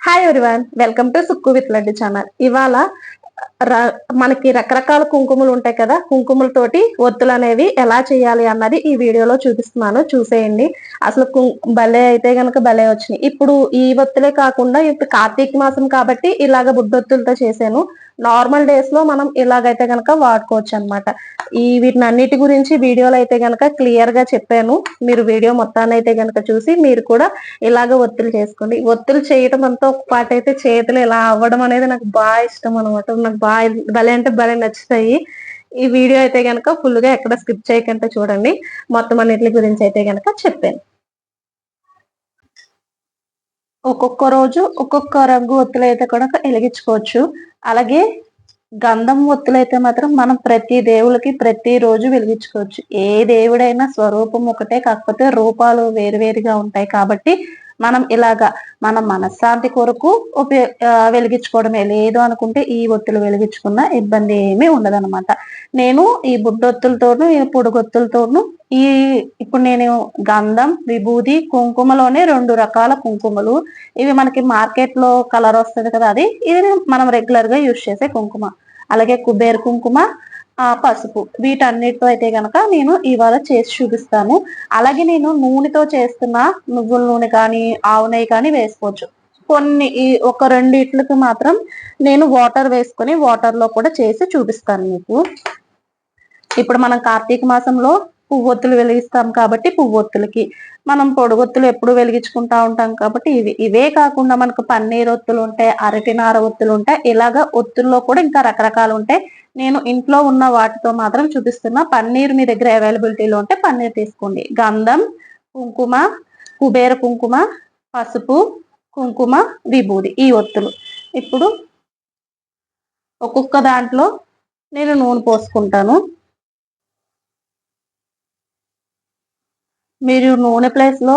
Hi everyone welcome to Sukku with Laddu channel ఇవాళ మనకి రకరకాల కుంకుమలు ఉంటాయి కదా కుంకుమలతోటి ఒత్తులు అనేవి ఎలా చేయాలి అన్నది ఈ వీడియోలో చూపిస్తున్నాను. చూసేయండి. అసలు కుం- భలే అయితే గనక భలే వచ్చినాయి. ఇప్పుడు ఈ ఒత్తులే కాకుండా ఇప్పుడు కార్తీక మాసం కాబట్టి ఇలాగ బుడ్డొత్తులతో చేశాను. నార్మల్ డేస్లో మనం ఇలాగైతే గనక వాడుకోవచ్చు అన్నమాట. ఈ వీటిని అన్నిటి గురించి వీడియోలో అయితే గనక క్లియర్గా చెప్పాను. మీరు వీడియో మొత్తాన్ని అయితే గనక చూసి మీరు కూడా ఇలాగ ఒత్తులు చేసుకోండి. ఒత్తులు చేయటం అంతా ఒక పాట అయితే చేతులు ఇలా అవ్వడం అనేది నాకు బాగా ఇష్టం అనమాట నాకు బాగా భలే అంటే భలే నచ్చుతాయి. ఈ వీడియో అయితే గనక ఫుల్గా ఎక్కడ స్కిప్ చేయకుండా చూడండి. మొత్తం అన్నిటి గురించి అయితే కనుక చెప్పాను. ఒక్కొక్క రోజు ఒక్కొక్క రంగు ఒత్తులు అయితే కూడా వెలిగించుకోవచ్చు. అలాగే గంధం ఒత్తులు అయితే మాత్రం మనం ప్రతి దేవుడికి ప్రతి రోజు వెలిగించుకోవచ్చు. ఏ దేవుడైనా స్వరూపం ఒకటే కాకపోతే రూపాలు వేరువేరుగా ఉంటాయి కాబట్టి మనం ఇలాగా మన మనశ్శాంతి కొరకు ఉపయోగ వెలిగించుకోవడమే. లేదు అనుకుంటే ఈ ఒత్తులు వెలిగించుకున్న ఇబ్బంది ఏమీ ఉండదనమాట నేను ఈ బుడ్డొత్తులతోనూ ఈ పొడుగొత్తులతోనూ ఈ ఇప్పుడు నేను గంధం విభూది కుంకుమలోనే రెండు రకాల కుంకుమలు. ఇవి మనకి మార్కెట్లో కలర్ వస్తుంది కదా అది. ఇది మనం రెగ్యులర్గా యూజ్ చేసే కుంకుమ. అలాగే కుబేర్ కుంకుమ పసుపు. వీటన్నిటితో అయితే గనక నేను ఇవాళ చేసి చూపిస్తాను. అలాగే నేను నూనెతో చేస్తున్న నువ్వుల నూనె కానీ ఆవు నెయ్యి కానీ వేసుకోవచ్చు. కొన్ని ఈ ఒక రెండిట్లకి మాత్రం నేను వాటర్ వేసుకొని వాటర్లో కూడా చేసి చూపిస్తాను మీకు. ఇప్పుడు మనం కార్తీక మాసంలో పువ్వొత్తులు వెలిగిస్తాం కాబట్టి పువ్వొత్తులకి మనం పొడుగొత్తులు ఎప్పుడు వెలిగించుకుంటా ఉంటాం కాబట్టి ఇవి ఇవే కాకుండా మనకు పన్నీర్ ఒత్తులు ఉంటాయి అరటినార ఒత్తులు ఉంటాయి. ఇలాగా ఒత్తుల్లో కూడా ఇంకా రకరకాలు ఉంటాయి. నేను ఇంట్లో ఉన్న వాటితో మాత్రం చూపిస్తున్నా. పన్నీర్ మీ దగ్గర అవైలబిలిటీలో ఉంటే పన్నీర్ తీసుకోండి. గంధం కుంకుమ కుబేర కుంకుమ పసుపు కుంకుమ విభూది ఈ ఒత్తులు. ఇప్పుడు ఒక్కొక్క దాంట్లో నేను నూనె పోసుకుంటాను. మీరు నూనె ప్లేస్లో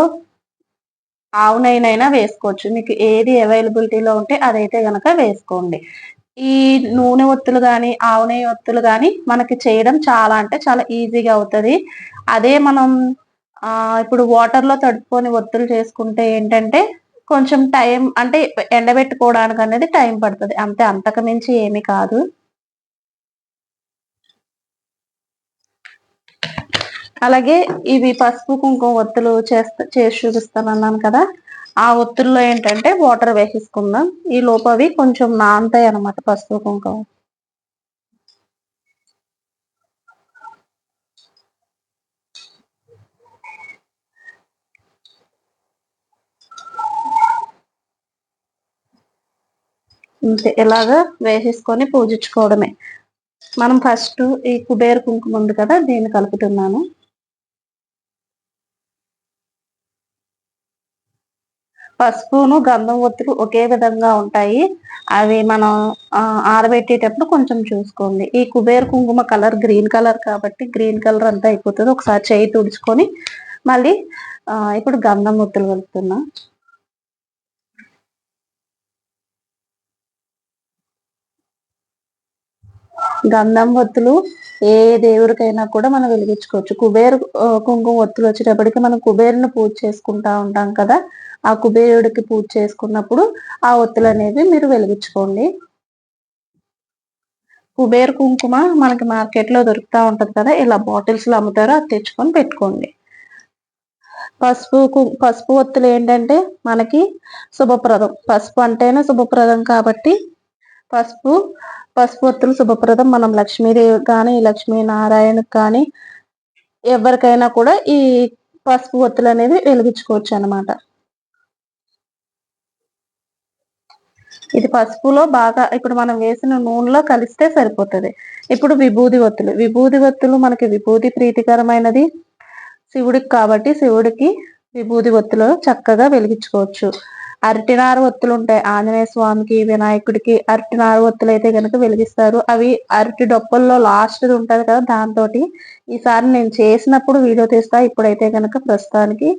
ఆవునైనా ఆవు వేసుకోవచ్చు. మీకు ఏది అవైలబిలిటీలో ఉంటే అదైతే కనుక వేసుకోండి. ఈ నూనె ఒత్తులు కానీ ఆవు నెయ్యి ఒత్తులు కానీ మనకి చేయడం చాలా అంటే చాలా ఈజీగా అవుతుంది. అదే మనం ఇప్పుడు వాటర్లో తడుపుకొని ఒత్తులు చేసుకుంటే ఏంటంటే కొంచెం టైం అంటే ఎండబెట్టుకోవడానికి అనేది టైం పడుతుంది. అంతే అంతకు మించి ఏమీ కాదు. అలాగే ఇవి పసుపు కుంకుమ ఒత్తులు చేస్తా చేసి చూపిస్తాను అన్నాను కదా. ఆ ఒత్తుల్లో ఏంటంటే వాటర్ వేసేసుకుందాం. ఈ లోపు అవి కొంచెం నానతాయి అనమాట పసుపు కుంకుమ. ఇంతే ఇలాగా వేసేసుకొని పూజించుకోవడమే. మనం ఫస్ట్ ఈ కుబేర కుంకుమ ఉంది కదా దీన్ని కలుపుతున్నాను. పసుపును గంధం ఒత్తులు ఒకే విధంగా ఉంటాయి. అవి మనం ఆరబెట్టేటప్పుడు కొంచెం చూసుకోండి. ఈ కుబేర కుంకుమ కలర్ గ్రీన్ కలర్ కాబట్టి గ్రీన్ కలర్ అంతా అయిపోతుంది. ఒకసారి చేయి తుడుచుకొని మళ్ళీ ఇప్పుడు గంధం ఒత్తులు కలుపుతున్నా. గంధం ఒత్తులు ఏ దేవుడికైనా కూడా మనం వెలిగించుకోవచ్చు. కుబేరు కుంకుమ ఒత్తులు వచ్చేటప్పటికి మనం కుబేరుని పూజ చేసుకుంటా ఉంటాం కదా. ఆ కుబేరుడికి పూజ చేసుకున్నప్పుడు ఆ ఒత్తులు అనేవి మీరు వెలిగించుకోండి. కుబేరు కుంకుమ మనకి మార్కెట్లో దొరుకుతా ఉంటది కదా. ఇలా బాటిల్స్లో అమ్ముతారో అది తెచ్చుకొని పెట్టుకోండి. పసుపు పసుపు ఒత్తులు ఏంటంటే మనకి శుభప్రదం. పసుపు అంటేనే శుభప్రదం కాబట్టి పసుపు పసుపు ఒత్తులు శుభప్రదం. మనం లక్ష్మీదేవి కానీ లక్ష్మీనారాయణకి కానీ ఎవరికైనా కూడా ఈ పసుపు ఒత్తులు అనేది వెలిగించుకోవచ్చు అన్నమాట. ఇది పసుపులో బాగా ఇప్పుడు మనం వేసిన నూనెలో కలిస్తే సరిపోతుంది. ఇప్పుడు విభూది ఒత్తులు. విభూది ఒత్తులు మనకి విభూది ప్రీతికరమైనది. శివుడికి కాబట్టి శివుడికి విభూది ఒత్తులు చక్కగా వెలిగించుకోవచ్చు. అరటినార ఒత్తులు ఉంటాయి. ఆంజనేయ స్వామికి వినాయకుడికి అరటినార ఒత్తులు అయితే కనుక వెలిగిస్తారు. అవి అరటి డొప్పల్లో లాస్ట్ ఉంటది కదా దాంతో ఈసారి నేను చేసినప్పుడు వీడియో తీస్తా. ఇప్పుడైతే కనుక ప్రస్తుతానికి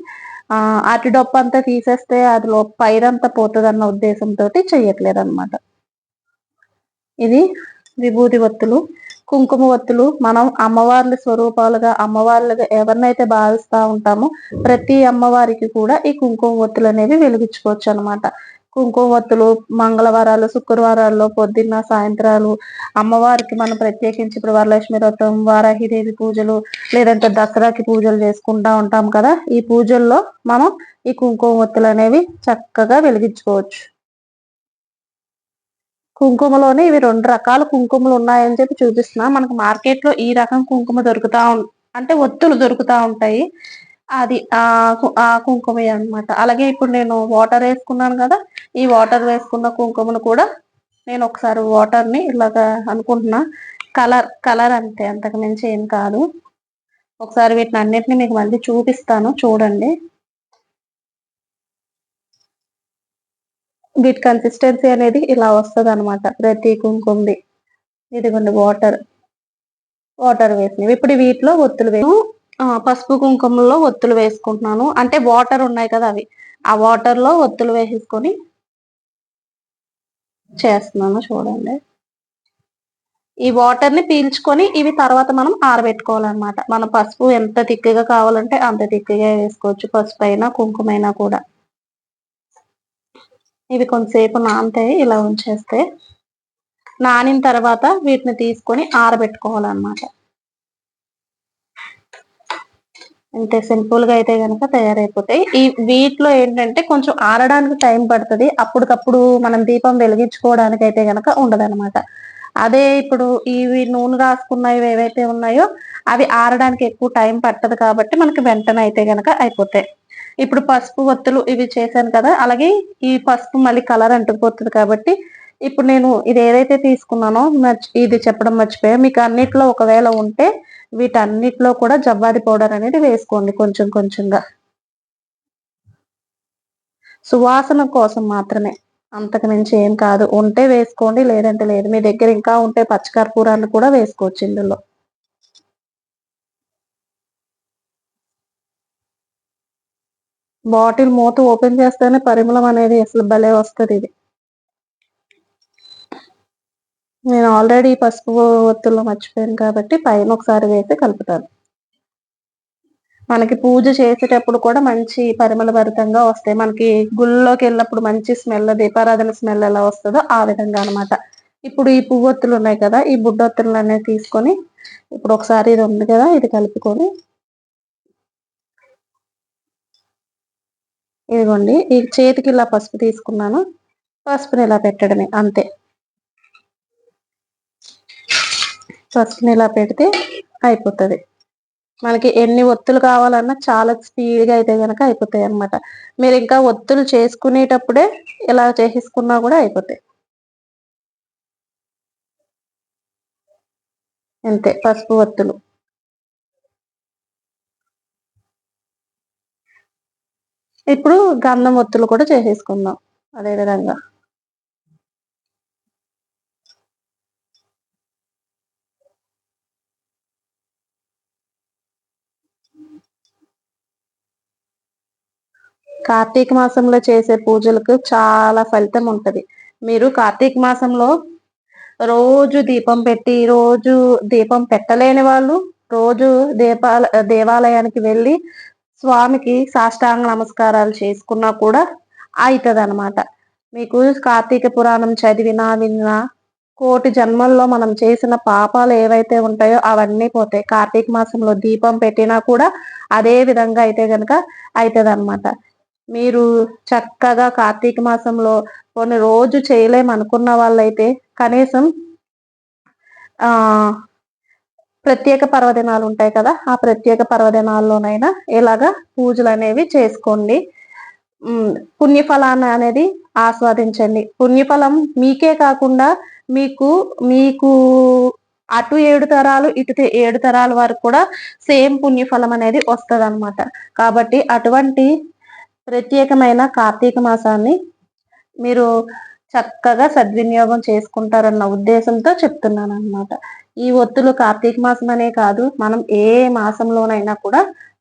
ఆ అరటి డొప్ప అంతా తీసేస్తే అది లో పైరంతా పోతుంది అన్న ఉద్దేశంతో చెయ్యట్లేదు అనమాట ఇది విభూతి ఒత్తులు. కుంకుమ ఒత్తులు మనం అమ్మవార్ల స్వరూపాలుగా అమ్మవార్లుగా ఎవరినైతే భావిస్తూ ఉంటామో ప్రతి అమ్మవారికి కూడా ఈ కుంకుమ ఒత్తులు అనేవి వెలిగించుకోవచ్చు అన్నమాట. కుంకుమ ఒత్తులు మంగళవారాలు శుక్రవారాల్లో పొద్దున్న సాయంత్రాలు అమ్మవారికి మనం ప్రత్యేకించి ఇప్పుడు వరలక్ష్మి వ్రతం వారాహిదేవి పూజలు లేదంటే దసరాకి పూజలు చేసుకుంటా ఉంటాం కదా ఈ పూజల్లో మనం ఈ కుంకుమ ఒత్తులు అనేవి చక్కగా వెలిగించుకోవచ్చు. కుంకుమలోనే ఇవి రెండు రకాల కుంకుమలు ఉన్నాయని చెప్పి చూపిస్తున్నా. మనకు మార్కెట్లో ఈ రకం కుంకుమ దొరుకుతా అంటే ఒత్తులు దొరుకుతా ఉంటాయి. అది ఆ ఆ కుంకుమ అనమాట అలాగే ఇప్పుడు నేను వాటర్ వేసుకున్నాను కదా ఈ వాటర్ వేసుకున్న కుంకుమను కూడా నేను ఒకసారి వాటర్ని ఇలాగా అనుకుంటున్నా. కలర్ కలర్ అంతే అంతకు మించి ఏం కాదు. ఒకసారి వీటిని అన్నిటిని మీకు మళ్ళీ చూపిస్తాను. చూడండి. వీటి కన్సిస్టెన్సీ అనేది ఇలా వస్తుంది అనమాట ప్రతి కుంకుంది ఇదిగోండి వాటర్ వాటర్ వేసినవి. ఇప్పుడు వీటిలో ఒత్తులు వేసు పసుపు కుంకుమలో ఒత్తులు వేసుకుంటున్నాను. అంటే వాటర్ ఉన్నాయి కదా అవి. ఆ వాటర్లో ఒత్తులు వేసేసుకొని చేస్తున్నాను చూడండి. ఈ వాటర్ని పీల్చుకొని ఇవి తర్వాత మనం ఆరబెట్టుకోవాలన్నమాట. మన పసుపు ఎంత తిక్కగా కావాలంటే అంత తిక్కగా వేసుకోవచ్చు. పసుపు అయినా కుంకుమైనా కూడా. ఇవి కొంతసేపు నానతాయి ఇలా ఉంచేస్తే నానిన తర్వాత వీటిని తీసుకొని ఆరబెట్టుకోవాలన్నమాట. అంతే సింపుల్గా అయితే కనుక తయారైపోతాయి. ఈ వీటిలో ఏంటంటే కొంచెం ఆరడానికి టైం పడుతుంది. అప్పటికప్పుడు మనం దీపం వెలిగించుకోవడానికి అయితే కనుక ఉండదన్నమాట. అదే ఇప్పుడు ఇవి నూనె రాసుకున్నవి ఏవైతే ఉన్నాయో అవి ఆరడానికి ఎక్కువ టైం పట్టదు కాబట్టి మనకి వెంటనే అయితే కనుక అయిపోతాయి. ఇప్పుడు పసుపు ఒత్తులు ఇవి చేశాను కదా అలాగే ఈ పసుపు మళ్ళీ కలర్ అంటుకుపోతుంది కాబట్టి ఇప్పుడు నేను ఇది ఏదైతే తీసుకున్నానో ఇది చెప్పడం మర్చిపోయా. మీకు అన్నిట్లో ఒకవేళ ఉంటే వీటన్నిటిలో కూడా జవ్వాది పౌడర్ అనేది వేసుకోండి కొంచెం కొంచెంగా. సువాసన కోసం మాత్రమే. అంతకు మించి ఏం కాదు. ఉంటే వేసుకోండి లేదంటే లేదు. మీ దగ్గర ఇంకా ఉంటే పచ్చకర్పూరాన్ని కూడా వేసుకోవచ్చు ఇందులో. బాటిల్ మూత ఓపెన్ చేస్తేనే పరిమళం అనేది అసలు భలే వస్తుంది ఇది. నేను ఆల్రెడీ పసుపు ఒత్తుల్లో మర్చిపోయాను కాబట్టి పైన ఒకసారి వేసి కలుపుతాను. మనకి పూజ చేసేటప్పుడు కూడా మంచి పరిమళ భరితంగా వస్తాయి. మనకి గుళ్ళోకి వెళ్ళినప్పుడు మంచి స్మెల్ దీపారాధన స్మెల్ ఎలా వస్తుందో ఆ విధంగా అనమాట ఇప్పుడు ఈ పువ్వొత్తులు ఉన్నాయి కదా ఈ బుడ్డొత్తులు అనేవి తీసుకొని ఇప్పుడు ఒకసారి ఇది ఉంది కదా ఇది కలుపుకొని ఇదిగోండి ఈ చేతికి ఇలా పసుపు తీసుకున్నాను. పసుపుని ఇలా పెట్టడమే అంతే. పసుపుని ఇలా పెడితే అయిపోతుంది. మనకి ఎన్ని ఒత్తులు కావాలన్నా చాలా స్పీడ్గా అయితే కనుక అయిపోతాయి అనమాట మీరు ఇంకా ఒత్తులు చేసుకునేటప్పుడే ఇలా చేసేసుకున్నా కూడా అయిపోతాయి. అంతే పసుపు ఒత్తులు. ఇప్పుడు గంధం ఒత్తులు కూడా చేసేసుకుందాం అదే విధంగా. కార్తీక మాసంలో చేసే పూజలకు చాలా ఫలితం ఉంటది. మీరు కార్తీక మాసంలో రోజు దీపం పెట్టి రోజు దీపం పెట్టలేని వాళ్ళు రోజు దీపాల దేవాలయానికి వెళ్ళి స్వామికి సాష్టాంగ నమస్కారాలు చేసుకున్నా కూడా అవుతుంది అనమాట మీకు కార్తీక పురాణం చదివినా విన్నా కోటి జన్మల్లో మనం చేసిన పాపాలు ఏవైతే ఉంటాయో అవన్నీ పోతాయి. కార్తీక మాసంలో దీపం పెట్టినా కూడా అదే విధంగా అయితే గనక అవుతుంది అనమాట మీరు చక్కగా కార్తీక మాసంలో కొన్ని రోజు చేయలేమనుకున్న వాళ్ళైతే కనీసం ఆ ప్రత్యేక పర్వదినాలు ఉంటాయి కదా ఆ ప్రత్యేక పర్వదినాల్లోనైనా ఇలాగా పూజలు అనేవి చేసుకోండి. పుణ్యఫలాన్ని అనేది ఆస్వాదించండి. పుణ్యఫలం మీకే కాకుండా మీకు మీకు అటు ఏడు తరాలు ఇటు ఏడు తరాల వరకు కూడా సేమ్ పుణ్యఫలం అనేది వస్తుంది అనమాట కాబట్టి అటువంటి ప్రత్యేకమైన కార్తీక మాసాన్ని మీరు చక్కగా సద్వినియోగం చేసుకుంటారన్న ఉద్దేశంతో చెప్తున్నాను అనమాట ఈ ఒత్తులు కార్తీక మాసం అనే కాదు మనం ఏ మాసంలోనైనా కూడా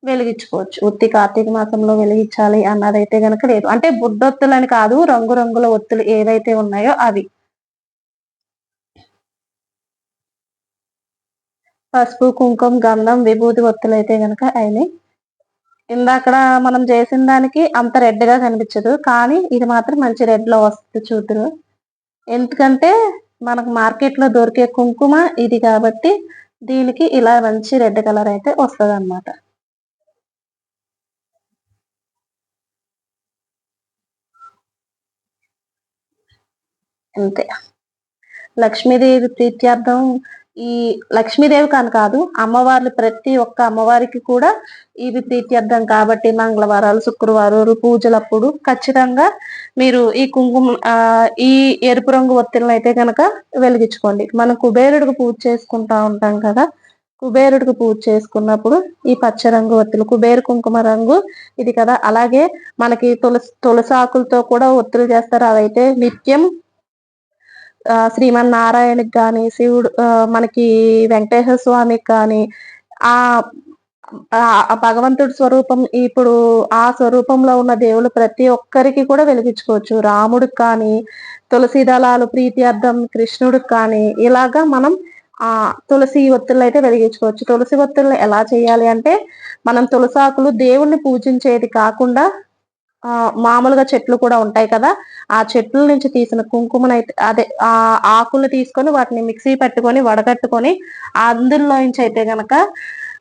వెలిగించుకోవచ్చు. ఉత్తి కార్తీక మాసంలో వెలిగించాలి అన్నదైతే గనక లేదు. అంటే బుడ్డొత్తులు అని కాదు రంగురంగుల ఒత్తులు ఏవైతే ఉన్నాయో అవి. పసుపు కుంకుమ గంధం విభూతి ఒత్తులు అయితే గనక అయినాయి. ఇందాకడ మనం చేసిన దానికి అంత రెడ్గా కనిపించదు కానీ ఇది మాత్రం మంచి రెడ్లో వస్తుంది చూద్దరు ఎందుకంటే మనకు మార్కెట్లో దొరికే కుంకుమ ఇది కాబట్టి దీనికి ఇలా మంచి రెడ్ కలర్ అయితే వస్తుంది అన్నమాట అంతే. లక్ష్మీదేవి ప్రీత్యార్థం ఈ లక్ష్మీదేవి కాని కాదు అమ్మవార్లు ప్రతి ఒక్క అమ్మవారికి కూడా ఇది ప్రీత్యర్థం కాబట్టి మంగళవారాలు శుక్రవారాలు పూజలప్పుడు ఖచ్చితంగా మీరు ఈ కుంకుమ ఈ ఎరుపు రంగు ఒత్తిళ్ళని అయితే కనుక వెలిగించుకోండి. మనం కుబేరుడికి పూజ చేసుకుంటా ఉంటాం కదా కుబేరుడికి పూజ చేసుకున్నప్పుడు ఈ పచ్చ రంగు ఒత్తులు కుబేరు కుంకుమ రంగు ఇది కదా. అలాగే మనకి తులసి తులసి ఆకులతో కూడా ఒత్తులు చేస్తారు. అవైతే నిత్యం శ్రీమన్నారాయణకి కానీ శివుడు మనకి వెంకటేశ్వర స్వామికి కానీ ఆ భగవంతుడి స్వరూపం ఇప్పుడు ఆ స్వరూపంలో ఉన్న దేవులు ప్రతి ఒక్కరికి కూడా వెలిగించుకోవచ్చు. రాముడికి కానీ తులసి దళాలు ప్రీతి అర్థం కృష్ణుడికి కానీ ఇలాగా మనం ఆ తులసి ఒత్తులు అయితే వెలిగించుకోవచ్చు. తులసి ఒత్తులు ఎలా చేయాలి అంటే మనం తులసాకులు దేవుణ్ణి పూజించేది కాకుండా మామూలుగా చెట్లు కూడా ఉంటాయి కదా ఆ చెట్ల నుంచి తీసిన కుంకుమనైతే అదే ఆ ఆకులు తీసుకొని వాటిని మిక్సీ పెట్టుకొని వడగట్టుకొని అందులో నుంచి అయితే గనక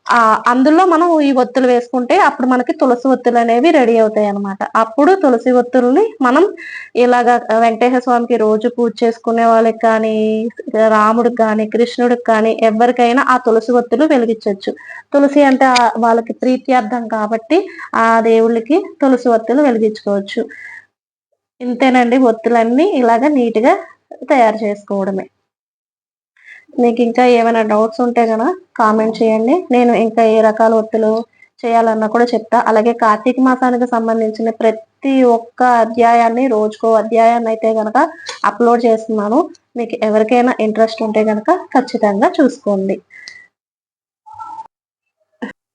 ఆ అందులో మనం ఈ ఒత్తులు వేసుకుంటే అప్పుడు మనకి తులసి ఒత్తులు అనేవి రెడీ అవుతాయి అనమాట అప్పుడు తులసి ఒత్తుల్ని మనం ఇలాగా వెంకటేశ్వర స్వామికి రోజు పూజ చేసుకునే వాళ్ళకి కానీ రాముడికి కానీ కృష్ణుడికి కానీ ఎవరికైనా ఆ తులసి ఒత్తులు వెలిగించవచ్చు తులసి అంటే వాళ్ళకి ప్రీత్యార్థం కాబట్టి ఆ దేవుళ్ళకి తులసి ఒత్తులు వెలిగించుకోవచ్చు. ఇంతేనండి ఒత్తులన్నీ ఇలాగ నీట్గా తయారు చేసుకోవడమే. మీకు ఇంకా ఏమైనా డౌట్స్ ఉంటే కనుక కామెంట్ చేయండి. నేను ఇంకా ఏ రకాల ఒత్తులు చేయాలన్నా కూడా చెప్తా. అలాగే కార్తీక మాసానికి సంబంధించిన ప్రతి ఒక్క అధ్యాయాన్ని రోజుకో అధ్యాయాన్ని అయితే గనక అప్లోడ్ చేస్తున్నాను. మీకు ఎవరికైనా ఇంట్రెస్ట్ ఉంటే గనక ఖచ్చితంగా చూసుకోండి.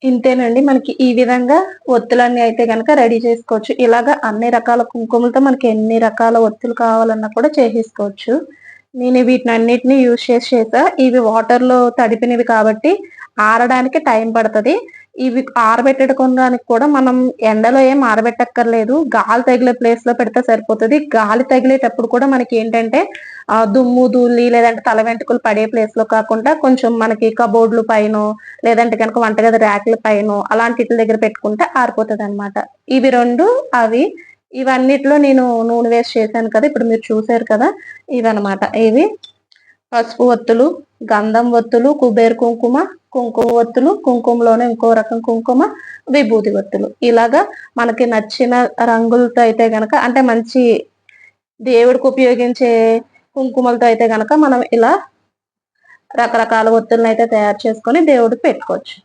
ఇంతేనండి. మనకి ఈ విధంగా ఒత్తులన్నీ అయితే కనుక రెడీ చేసుకోవచ్చు. ఇలాగా అన్ని రకాల కుంకుమలతో మనకి ఎన్ని రకాల ఒత్తులు కావాలన్నా కూడా చేసేసుకోవచ్చు. నేను వీటిని అన్నిటిని యూజ్ చేసి చేసా ఇవి వాటర్లో తడిపినవి కాబట్టి ఆరడానికి టైం పడుతుంది. ఇవి ఆరబెట్టుకోవడానికి కూడా మనం ఎండలో ఏం ఆరబెట్టక్కర్లేదు. గాలి తగిలే ప్లేస్లో పెడితే సరిపోతుంది. గాలి తగిలేటప్పుడు కూడా మనకి ఏంటంటే దుమ్ము ధూళి లేదంటే తల వెంట్రుకలు పడే ప్లేస్లో కాకుండా కొంచెం మనకి కబోర్డ్లు పైన లేదంటే కనుక వంటగది ర్యాక్ల పైన అలాంటి దగ్గర పెట్టుకుంటే ఆరిపోతుంది అనమాట ఇవి రెండు అవి ఇవన్నిట్లో నేను నూనె వేసి చేశాను కదా ఇప్పుడు మీరు చూసారు కదా ఇవన్నమాట. ఇవి పసుపు ఒత్తులు గంధం ఒత్తులు కుబేర్ కుంకుమ కుంకుమ ఒత్తులు కుంకుమలోనే ఇంకో రకం కుంకుమ విభూతి ఒత్తులు. ఇలాగా మనకి నచ్చిన రంగులతో అయితే గనక అంటే మంచి దేవుడికి ఉపయోగించే కుంకుమలతో అయితే గనక మనం ఇలా రకరకాల ఒత్తులను అయితే తయారు చేసుకొని దేవుడికి పెట్టుకోవచ్చు.